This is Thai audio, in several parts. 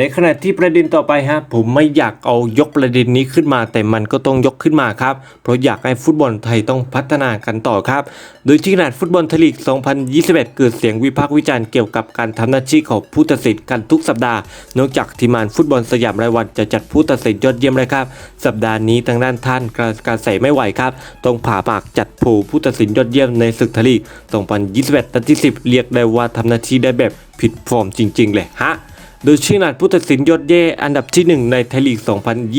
ในขณะที่ประเด็นต่อไปฮะผมไม่อยากเอายกประเด็นนี้ขึ้นมา แต่มันก็ต้องยกขึ้นมาครับ เพราะอยากให้ฟุตบอลไทยต้องพัฒนากันต่อครับ โดยที่ขนาดฟุตบอลไทยลีก 2021 เกิดเสียงวิพากษ์วิจารณ์เกี่ยวกับการทำหน้าที่ของผู้ตัดสินกันทุกสัปดาห์นอกจากทีมงานฟุตบอลสยามรายวันจะจัดผู้ตัดสินยอดเยี่ยมเลยครับ สัปดาห์นี้ทางด้านท่านกระการใส่ไม่ไหวครับต้องผ่าปากจัดโผผู้ตัดสินยอดเยี่ยมในศึกไทยลีก 2021นัดที่ 10 เรียกได้ว่าทำหน้าที่ได้แบบผิดฟอร์มจริง ๆ เลยฮะ โดยชี้นัดผู้ตัดสินยอดเย่อันดับที่ 1 ในไทยลีก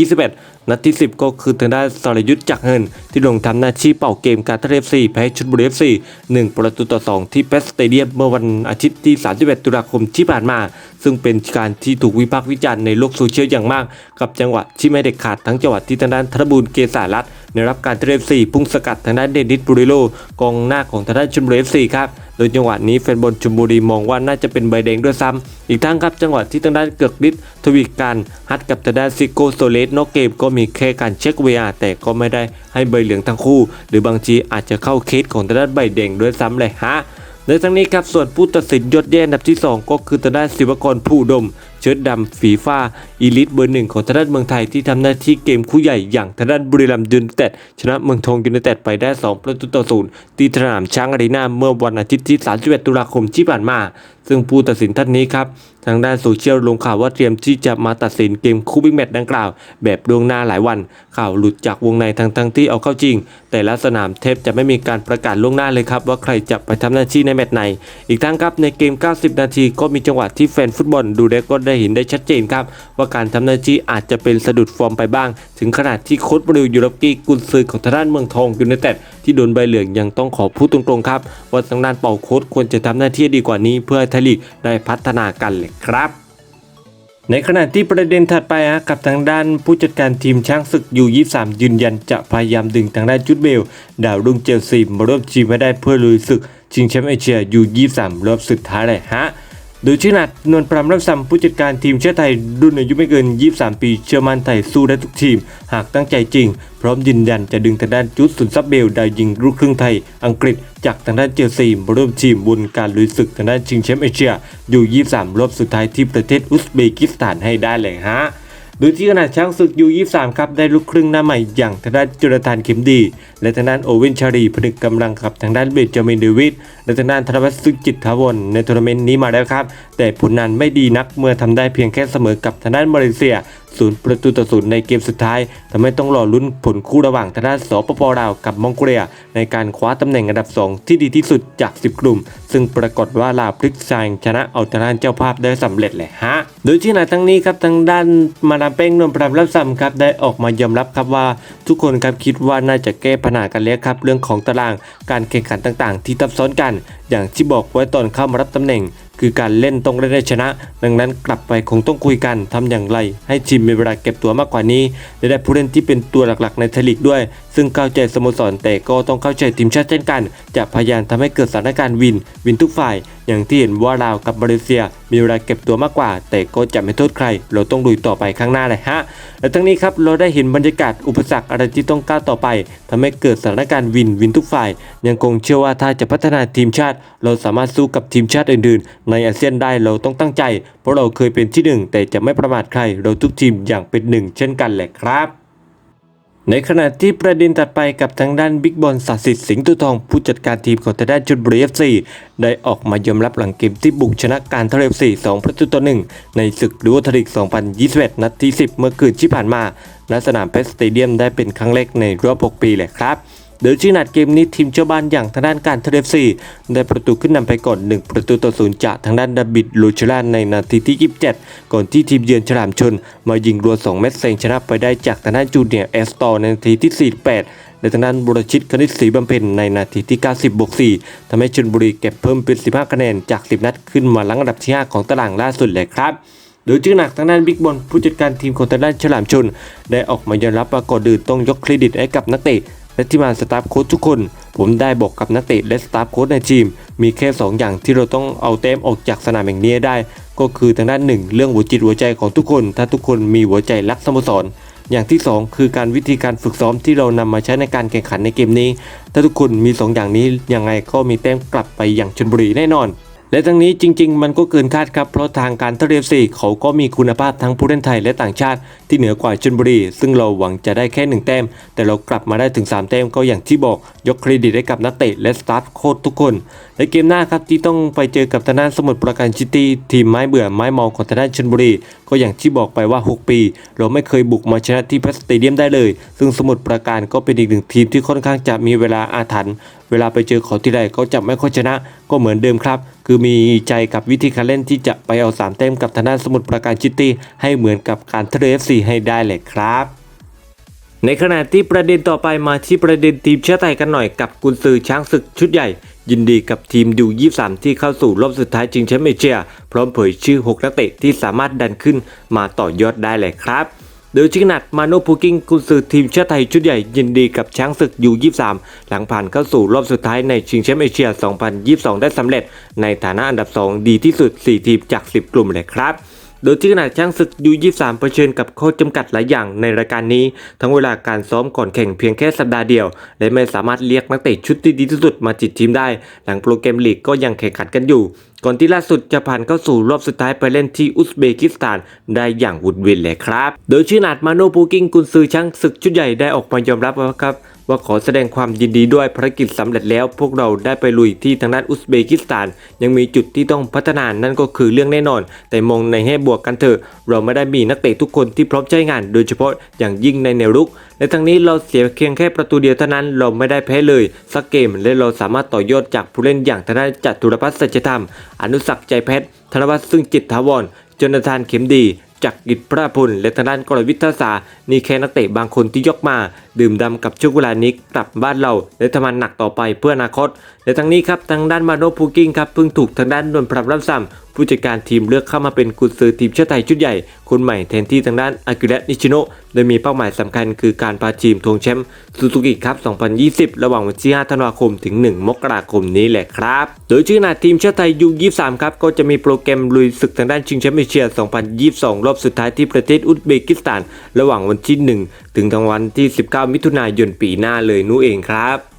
2021 นัดที่ 10 ก็คือทางด้านสรยุทธ์จักเงิน ที่ลงทำหน้าที่เป่าเกมการทะเลฟซีแพ้ชุดบุรีเอฟซี1ประตูต่อ 2 ที่เพชรสเตเดียมเมื่อวันอาทิตย์ที่ 31 ตุลาคมที่ผ่านมา ซึ่งเป็นการที่ถูกวิพากษ์วิจารณ์ในโลกโซเชียลอย่างมาก กับจังหวะที่ไม่เด็ดขาดทั้งจังหวะที่ทางด้านธนบูลเกษารัตน์ได้รับการเทะเลฟซีพุ่งสกัดทางด้านเดนิสบุริโลกองหน้าของทางด้านชุดบุรีเอฟซีครับโดยจังหวะนี้แฟนบอลชลบุรีมองว่าน่าจะเป็นใบแดงด้วยซ้ำอีกทั้งครับจังหวะที่ทางด้านเกือกฤทธิ์ทวีการฮัดกับทางด้านซิโกโซเลสนอกเกมก็มีแค่การเช็คเวียแต่ก็ไม่ได้ให้ใบเหลืองทั้งคู่ หรือบางทีอาจจะเข้าเคสของตระด้านใบแดงด้วยซ้ำเลยฮะในทั้งนี้ครับส่วนผู้ตัดสินยอดเยี่ยมอันดับที่ 2 ก็คือตระด้านศิวกรผู้ดมเชิดดำฝีฟ้าอีลิทเบอร์หนึ่งของทางด้านเมืองไทยที่ทำหน้าที่เกมคู่ใหญ่อย่างทางด้านบุรีรัมย์ยูไนเต็ดชนะเมืองทองยูไนเต็ดไปได้ 2 ประตูต่อศูนย์ที่สนามช้างอารีนาเมื่อวันอาทิตย์ที่ 31 ตุลาคมที่ผ่านมา ซึ่งผู้ตัดสินท่านนี้ครับทางด้านโซเชียลลงข่าวว่าเตรียมที่จะมาตัดสินเกมคู่บิ๊กแมตช์ดังกล่าว แบบล่วงหน้าหลายวัน ข่าวหลุดจากวงในทั้งทั้งที่เอาเข้าจริง แต่ละสนามเทพจะไม่มีการประกาศล่วงหน้าเลยครับ ว่าใครจะไปทำหน้าที่ในแมตช์ไหน อีกทั้งครับในเกม 90 นาทีก็มีจังหวะที่แฟนฟุตบอลดูได้ก็ได้เห็นได้ชัดเจนครับ ว่าการทำหน้าที่อาจจะเป็นสะดุดฟอร์มไปบ้าง ถึงขนาดที่โค้ชบริวยูโรปกี้กุนซือของทางด้านเมืองทองยูไนเต็ดที่โดนใบเหลืองยังต้องขอพูดตรงๆครับ ว่าทางด้านเป่าโค้ชควรจะทำหน้าที่ดีกว่านี้ เพื่อไทยลีกได้พัฒนากันเลยครับในขณะที่ประเด็นถัดไปฮะกับทางด้านผู้จัดการทีมช้างศึกยู23ยืนยันจะพยายามดึงทางด้านจุดเบล ดาวรุ่งเจลซีมาร่วมทีมให้ได้เพื่อลุยศึก ชิงแชมป์เอเชียยู23รอบสุดท้ายเลยฮะ โดยชื่อนัดนวลพรำรับซ้ำผู้จัดการทีมชาติไทยรุ่นอายุไม่เกิน 23 ปีเชื่อมั่นไทยสู้ได้ทุกทีม หากตั้งใจจริง พร้อมยืนยันจะดึงทางด้านจุดสุนทรับเบลดายิงลูกครึ่งไทย อังกฤษจากทางด้านเจลซีมาร่วมทีมบนการลุยศึกทางด้านชิงแชมป์เอเชียอยู่ 23 รอบสุดท้ายที่ประเทศอุซเบกิสถานให้ได้เลยฮะ โดยที่ขณะช้างศึกยู23ครับได้ลุกครึ่งหน้าใหม่อย่างทางด้านจุลธานเข็มดี และทางด้านโอเวนชารีผนึกกำลังกับทางด้านเบนจามินเดวิดและทางด้านธนวัฒน์สุจิตทาวนในทัวร์นาเมนต์นี้มาแล้วครับ แต่ผลนั้นไม่ดีนักเมื่อทำได้เพียงแค่เสมอกับทางด้านมาเลเซีย ศูนย์ประตูต่อศูนย์ในเกมสุดท้ายทำให้ต้องรอลุ้นผลคู่ระหว่างทางด้านสปปลาวกับมองโกเลีย ในการคว้าตำแหน่งอันดับ 2 ที่ดีที่สุดจาก 10 กลุ่ม ซึ่งปรากฏว่าลาวพลิกแซงชนะเอาทางด้านเจ้าภาพได้สำเร็จเลยฮะ โดยที่ในทั้งนี้ครับทางด้านมาดามเป้งนวลปรำรับซ้ำครับได้ออกมายอมรับครับว่า ทุกคนครับคิดว่าน่าจะแก้ปัญหากันแล้วครับเรื่องของตารางการแข่งขันต่างๆ ที่ทับซ้อนกัน อย่างที่บอกไว้ตอนเข้ามารับตำแหน่ง คือการเล่นต้องเล่นได้ชนะ ดังนั้นกลับไปคงต้องคุยกันทำอย่างไร ให้ทีมมีเวลาเก็บตัวมากกว่านี้และได้ผู้เล่นที่เป็นตัวหลักๆในไทยลีกด้วย ซึ่งเข้าใจสโมสรแต่ก็ต้องเข้าใจทีมชาติเช่นกัน จะพยายามทำให้เกิดสถานการณ์วินวินทุกฝ่าย อย่างที่เห็นว่าลาวกับมาเลเซีย มีเวลาเก็บตัวมากกว่า แต่ก็จะไม่โทษใคร เราต้องลุยต่อไปข้างหน้าเลยฮะ และทั้งนี้ครับเราได้เห็นบรรยากาศอุปสรรคอะไรที่ต้องก้าวต่อไปทำให้เกิดสถานการณ์วินวินทุกฝ่าย ยังคงเชื่อว่าถ้าจะพัฒนาทีมชาติ เราสามารถสู้กับทีมชาติอื่นๆ ในอาเซียนได้เราต้องตั้งใจ เพราะเราเคยเป็นที่หนึ่งแต่จะไม่ประมาทใคร เราทุกทีมอย่างเป็นหนึ่งเช่นกันแหละครับ ในขณะที่ประเด็นถัดไปกับทางด้านบิ๊กบอลสัสิทธิ์สิงห์ตุทอง ผู้จัดการทีมของทางด้านจุดบรีเอฟซีได้ออกมายอมรับหลังเกมที่บุกชนะการทะเลฟซี2ประตูต่อหนึ่งในศึกดูวอทริก 2021 นัดที่ 10 เมื่อคืนที่ผ่านมาณสนามเพชรสเตเดียมได้เป็นครั้งแรกในรอบ 6 ปีเลยครับ โดยชื่อนัดเกมนี้ทีมเจ้าบ้านอย่างทางด้านการเทเลฟซีได้ประตูขึ้นนำไปก่อน 1 ประตูต่อศูนย์จากทางด้านดาบิดลูชลานในนาทีที่ 27 ก่อนที่ทีมเยือนฉลามชน มายิงรัว 2 เม็ดเซงชนะไปได้จากทางด้านจูเนียร์เอสตอร์ในนาทีที่ 48และทางด้านบุรชิตคณิตศรีบำเพ็ญในนาทีที่ 90 บวก 4ทำให้ชลบุรีเก็บเพิ่มเป็น 15 คะแนนจาก 10 นัดขึ้นมาลังอันดับที่ 5 ของตารางล่าสุดเลยครับ โดยชื่อหนักทางด้านบิ๊กบอลผู้จัดการทีมของทางด้านฉลามชน ได้ออกมายอมรับว่าก่อนอื่นต้องยกเครดิตให้กับนักเตะ และที่มาสตาฟโค้ชทุกคน ผมได้บอกกับนักเตะและสตาฟโค้ชในทีม มีแค่ 2 อย่างที่เราต้องเอาเต็มออกจากสนามแห่งนี้ได้ ก็คือทางด้านหนึ่งเรื่องหัวจิตหัวใจของทุกคน ถ้าทุกคนมีหัวใจรักสโมสรอย่างที่ 2 คือการวิธีการฝึกซ้อมที่เรานำมาใช้ในการแข่งขันในเกมนี้ ถ้าทุกคนมี 2 อย่างนี้ยังไงก็มีแต้มกลับไปอย่างชลบุรีแน่นอน และทั้งนี้จริง ๆ มันก็เกินคาดครับ เพราะทางการทเรียซีเขาก็มีคุณภาพทั้งผู้เล่นไทยและต่างชาติ ที่เหนือกว่าชลบุรี ซึ่งเราหวังจะได้แค่หนึ่งแต้ม แต่เรากลับมาได้ถึง 3 แต้มก็อย่างที่บอกยกเครดิตให้กับนักเตะและสตาฟโค้ชทุกคน และเกมหน้าครับที่ต้องไปเจอกับทางด้านสมุทรปราการซิตี้ทีมไม้เบื่อไม้เมาของทางด้านชลบุรี ก็อย่างที่บอกไปว่า 6 ปี เราไม่เคยบุกมาชนะที่พัสเตเดียมได้เลย ซึ่งสมุทรปราการก็เป็นอีกหนึ่งทีมที่ค่อนข้างจะมีเวลาอาถรรพ์ เวลาไปเจอเขาที่ใดก็จะไม่ค่อยชนะ ก็เหมือนเดิมครับ คือมีใจกับวิธีการเล่นที่จะไปเอาสามแต้มกับทางด้านสมุทรปราการซิตี้ให้เหมือนกับการเลเอฟซีให้ได้เลยครับในขณะที่ประเด็นต่อไปมาที่ประเด็นทีมชาติไทยกันหน่อยกับกุนซือช้างศึกชุดใหญ่ ยินดีกับทีมดู23 ที่เข้าสู่รอบสุดท้ายชิงแชมป์เอเชีย พร้อมเผยชื่อ 6 นักเตะที่สามารถดันขึ้นมาต่อยอดได้เลยครับ โดยชิงหนัดมาโนพูกิ้งกุนซือทีมชาติไทยชุดใหญ่ยินดีกับช้างศึกยู23 หลังผ่านเข้าสู่รอบสุดท้ายในชิงแชมป์เอเชีย 2022 ได้สำเร็จ ในฐานะอันดับ 2 ดีที่สุด 4 ทีมจาก 10 กลุ่มเลยครับ โดยที่ขณะช้างศึกยู23เผชิญกับข้อจำกัดหลายอย่างในรายการนี้ ทั้งเวลาการซ้อมก่อนแข่งเพียงแค่สัปดาห์เดียว และไม่สามารถเรียกนักเตะชุดที่ดีที่สุดมาจิตทีมได้ หลังโปรแกรมลีกก็ยังแข่งขันกันอยู่ ก่อนที่ล่าสุดจะผ่านเข้าสู่รอบสุดท้ายไปเล่นที่อุซเบกิสถานได้อย่างวุ่นวินเลยครับ โดยชื่อนาดมาโนปูกิงกุนซือช้างศึกชุดใหญ่ได้ออกมายอมรับว่าครับ ว่าขอแสดงความยินดีด้วยภารกิจสำเร็จแล้ว พวกเราได้ไปลุยที่ทางด้านอุซเบกิสถาน ยังมีจุดที่ต้องพัฒนานั่นก็คือเรื่องแน่นอน แต่มองในแง่บวกกันเถอะ เราไม่ได้มีนักเตะทุกคนที่พร้อมใช้งาน โดยเฉพาะอย่างยิ่งในแนวรุกและทั้งนี้เราเสียเพียงแค่ประตูเดียวเท่านั้นเราไม่ได้แพ้เลยสักเกมและเราสามารถต่อยอดจากผู้เล่นอย่างทางด้านจัตุรพัฒน์สัจธรรม อนุสักใจเพชรธนวัฒน์ซึ่งจิตถาวรจนทานเข็มดี จากกิจพระพลและทางด้านกรวิทยาศาสตร์นี่แค่นักเตะบางคนที่ยกมา ดื่มดำกับช่วงเวลานี้กลับบ้านเรา และทำงานหนักต่อไปเพื่ออนาคตและทั้งนี้ครับทางด้านมาโนพูกิ้งครับเพิ่งถูกทางด้านนนท์พรับรับซ้ำผู้จัดการทีมเลือกเข้ามาเป็นกุญซือทีมชาติไทยชุดใหญ่ คนใหม่แทนที่ทางด้านอากิระนิชิโนะโดยมีเป้าหมายสำคัญคือการพาทีมทวงแชมป์ซูซูกิครับ 2020 ระหว่างวันที่ 5 ธันวาคมถึง 1 มกราคมนี้แหละครับ โดยชื่อหน้าทีมชาติไทยยู23 ครับ ก็จะมีโปรแกรมลุยศึกทางด้านชิงแชมป์เอเชีย 2022 รอบสุดท้ายที่ประเทศอุซเบกิสถาน ระหว่างวันที่ 1 ถึงทางวันที่ 19 มิถุนายนปีหน้าเลยนู่นเองครับ